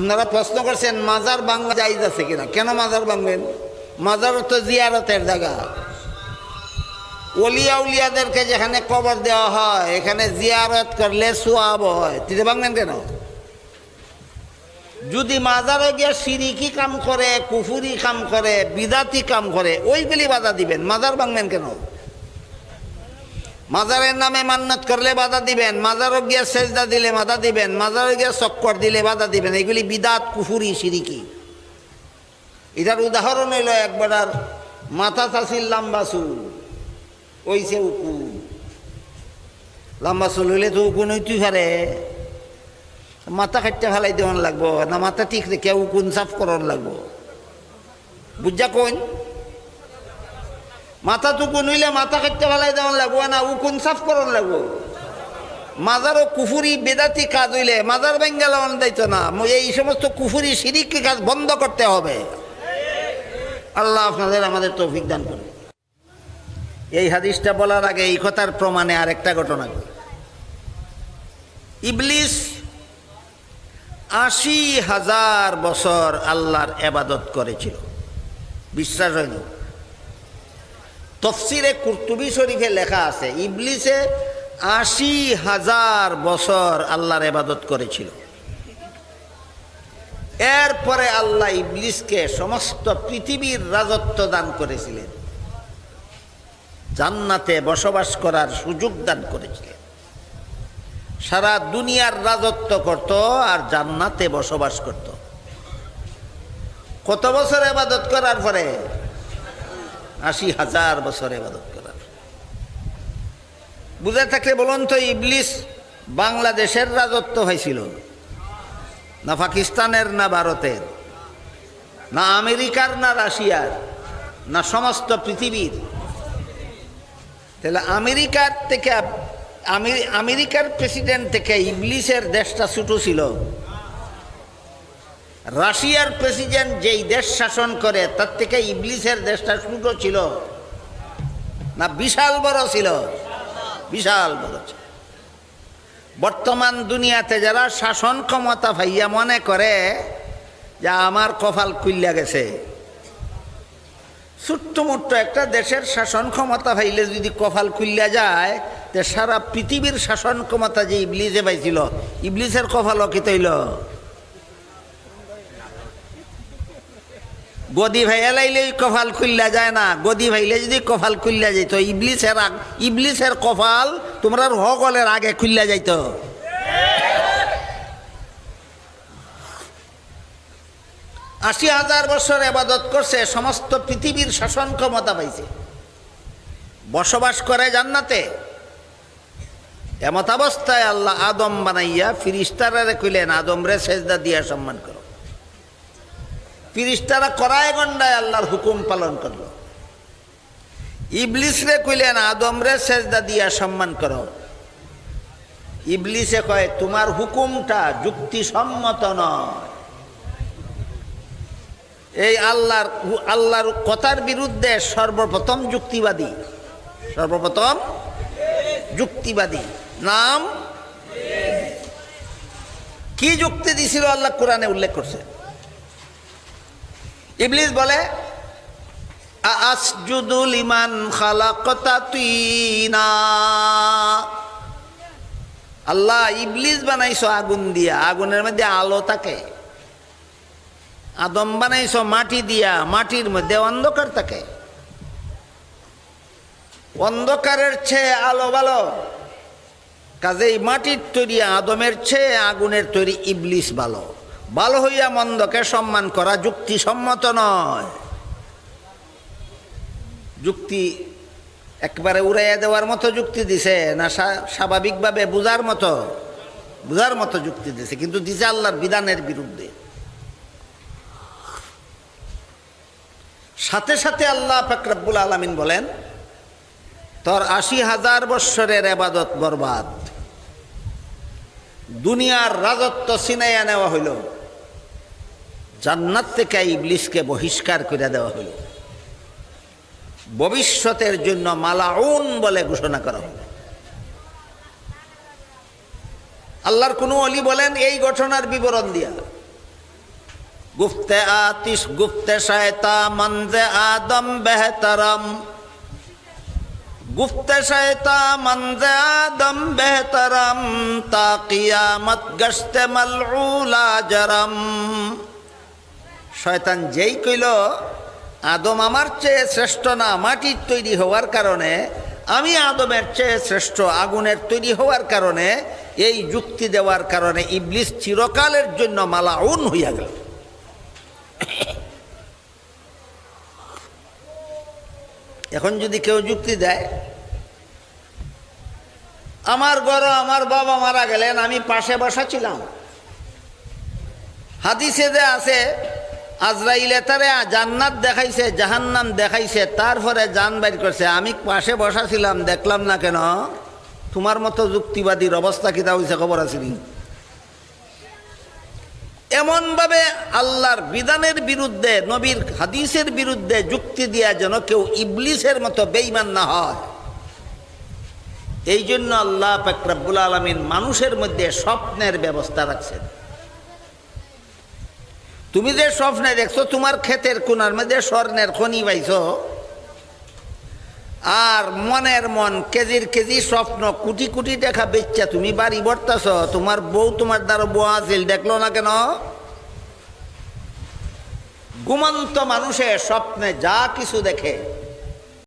আপনারা প্রশ্ন করছেন, মাজার বাংলা জায়জ আছে কিনা? কেন মাজার ভাঙবেন? মাজার তো জিয়ারতের জায়গা। অলিয়া উলিয়াদেরকে যেখানে কবর দেওয়া হয়, এখানে জিয়ারত করলে সোয়াব হয়। তিতে ভাঙবেন কেন? যদি মাজারে গিয়ে সিরিকি কাম করে, কুফুরি কাম করে, বিদাতি কাম করে ওইগুলি বাধা দিবেন। মাজার ভাঙবেন কেন? মাজারের নামে মান্নত করলে বাধা দিবেন মাজারও গিয়ে সেজদা দিলে বাধা দিবেন মাজারে গিয়ে চক্কর দিলে বাধা দিবেন, এগুলি বিদাত, কুফুরি, সিরিকি। এটার উদাহরণ হইল একবার আর মাথা চাষির লাম্বা চুল ওইছে উকু লম্বা চুল হইলে তো উকুন হইতেই পারে। মাথা খাইতে ফেলাই দেওয়ান লাগবো, না মাথা ঠিক রেখে উকুন সাফ করন লাগবো। বুঝা কইন? মাথা টুকুন হইলে মাথা কাটতে ফেলাই দেওয়ান লাগবো, না উকুন সাফ করন লাগবো। মাজারও কুফুরি বেদাতি কাজ হইলে, মাজার বেঙ্গাল দায়িত্ব না। এই সমস্ত কুফুরি সিরিকি কাজ বন্ধ করতে হবে। আল্লাহ আপনাদের আমাদের তৌফিক দান করে এই হাদিসটা বলার আগে এই কথার প্রমাণে আরেকটা ঘটনা করি। ইবলিস আশি হাজার বছর আল্লাহর এবাদত করেছিল। বিশ্বাস হয়নি? তফসিরে কুর্তুবি শরীফে লেখা আছে, ইবলিসে আশি হাজার বছর আল্লাহর এবাদত করেছিল। এরপরে আল্লাহ ইবলিসকে সমস্ত পৃথিবীর রাজত্ব দান করেছিলেন। জান্নাতে বসবাস করার সুযোগ দান করেছিলেন। সারা দুনিয়ার রাজত্ব করত আর জান্নাতে বসবাস করত। কত বছর এবাদত করার পরে আশি হাজার বছর এবাদত করার। বুঝে থাকলে বলুন তো, ইবলিস বাংলাদেশের রাজত্ব হয়েছিল না? পাকিস্তানের, না ভারতের, না আমেরিকার, না রাশিয়ার, না সমস্ত পৃথিবীর। তাহলে আমেরিকার থেকে আমেরিকার প্রেসিডেন্ট থেকে ইংলিশের দেশটা ছোটো ছিল। রাশিয়ার প্রেসিডেন্ট যেই দেশ শাসন করে, তার থেকে ইংলিশের দেশটা ছোটো ছিল। না, বিশাল বড় ছিল। বিশাল বড় ছিল। বর্তমান দুনিয়াতে যারা শাসন ক্ষমতা ভাইয়া মনে করে, যে আমার কপাল খুললা গেছে। ছোট্ট মোট্ট একটা দেশের শাসন ক্ষমতা ভাইলে যদি কপাল খুললা যায়, তে সারা পৃথিবীর শাসন ক্ষমতা যে ইবলিসে পাইছিল ইবলিসের কপাল অকিত হইল গদি ভাইয়া লাইলে কপাল খুললা যায় না। গদি ভাইলে যদি কপাল খুললা যাইতো, ইবলিসের আগ- ইবলিসের কপাল তোমরা হকলের আগে খুললা যাইতো। আশি হাজার বছর আবাদত করছে, সমস্ত পৃথিবীর শাসন ক্ষমতা পাইছে। বসবাস করে জান্নাতে। এমত অবস্থায় আল্লাহ আদম বানাইয়া ফিরিস্তারে কইলেন আদম রে সেজদা দিয়া সম্মান করো। ফিরিস্তারা করায় গন্ডায় আল্লাহর হুকুম পালন করল। ইবলিস রে কইলেন আদম রে সেজদা দিয়া সম্মান করো। ইবলিসে কয়, তোমার হুকুমটা যুক্তিসম্মত নয়। এই আল্লাহর আল্লাহর কথার বিরুদ্ধে সর্বপ্রথম যুক্তিবাদী। সর্বপ্রথম যুক্তিবাদী। নাম? কি যুক্তি দিছিল আল্লাহ কোরআনে উল্লেখ করছে? ইবলিস বলে আসজুদুল ইমান আল্লাহ ইবলিস বানাইছো আগুন দিয়া, আগুনের মধ্যে আলো থাকে। আদম বানাইছ মাটি দিয়া, মাটির মধ্যে অন্ধকার থাকে। অন্ধকারের চেয়ে আলো ভালো। কাজেই মাটির তৈরি, আদমের চেয়ে আগুনের তৈরি ইবলিস ভালো। ভালো হইয়া মন্দকে সম্মান করা যুক্তিসম্মত নয়। যুক্তি একবারে উড়াইয়া দেওয়ার মতো যুক্তি দিছে না স্বাভাবিকভাবে বুঝার মতো বুঝার মতো যুক্তি দিছে, কিন্তু দিছে আল্লাহর বিধানের বিরুদ্ধে। সাথে সাথে আল্লাহ ফাকরাবুল আলমিন বলেন, তোর আশি হাজার বৎসরের আবাদত বরবাদ। দুনিয়ার রাজত্ব ছিনাইয়া নেওয়া হইল। জান্নাত থেকে ইবলিসকে বহিষ্কার করে দেওয়া হইল ভবিষ্যতের জন্য মালাউন বলে ঘোষণা করা হলো। আল্লাহর কোনো অলি বলেন, এই ঘটনার বিবরণ দিয়া। গুফতে আতিশ গুফতে শায়তা মঞ্জে আদম বেহতরম। গুফতে শায়তা মঞ্জে আদম বেহতরম। তা কিয়ামত গশতে মলউলা জরম। শয়তান যেই কইল, আদম আমার চেয়ে শ্রেষ্ঠ না, মাটির তৈরি হওয়ার কারণে, আমি আদমের চেয়ে শ্রেষ্ঠ, আগুনের তৈরি হওয়ার কারণে, এই যুক্তি দেওয়ার কারণে ইবলিস চিরকালের জন্য মালাউন হইয়া গেল। এখন যদি কেউ যুক্তি দেয়, আমার ঘর, আমার বাবা মারা গেলেন, আমি পাশে বসা ছিলাম। হাদিসে যে আছে আজরাইলে তারে জান্নাত দেখাইছে, জাহান্নাম দেখাইছে, তারপরে জান বাইর করছে। আমি পাশে বসা ছিলাম দেখলাম না কেন? তোমার মতো যুক্তিবাদীর অবস্থা কিতা হয়েছে খবর আছে এমনভাবে আল্লাহর বিধানের বিরুদ্ধে, নবীর হাদিসের বিরুদ্ধে যুক্তি দিয়া যেন কেউ ইবলিসের মতো বেইমান না হয়। এই জন্য আল্লাহ ফাকরাবুল আলমিন মানুষের মধ্যে স্বপ্নের ব্যবস্থা রাখছেন। তুমি যে স্বপ্নে দেখছ, তোমার ক্ষেতের কোনার মধ্যে স্বর্ণের খনি পাইছো। আর মনের মন কেজির কেজি স্বপ্ন কোটি কোটি দেখা বেচা তুমি বাড়ি বর্তাছ, তোমার বউ তোমার দ্বারা বউ আছিল দেখল না কেন? ঘুমন্ত মানুষের স্বপ্নে যা কিছু দেখে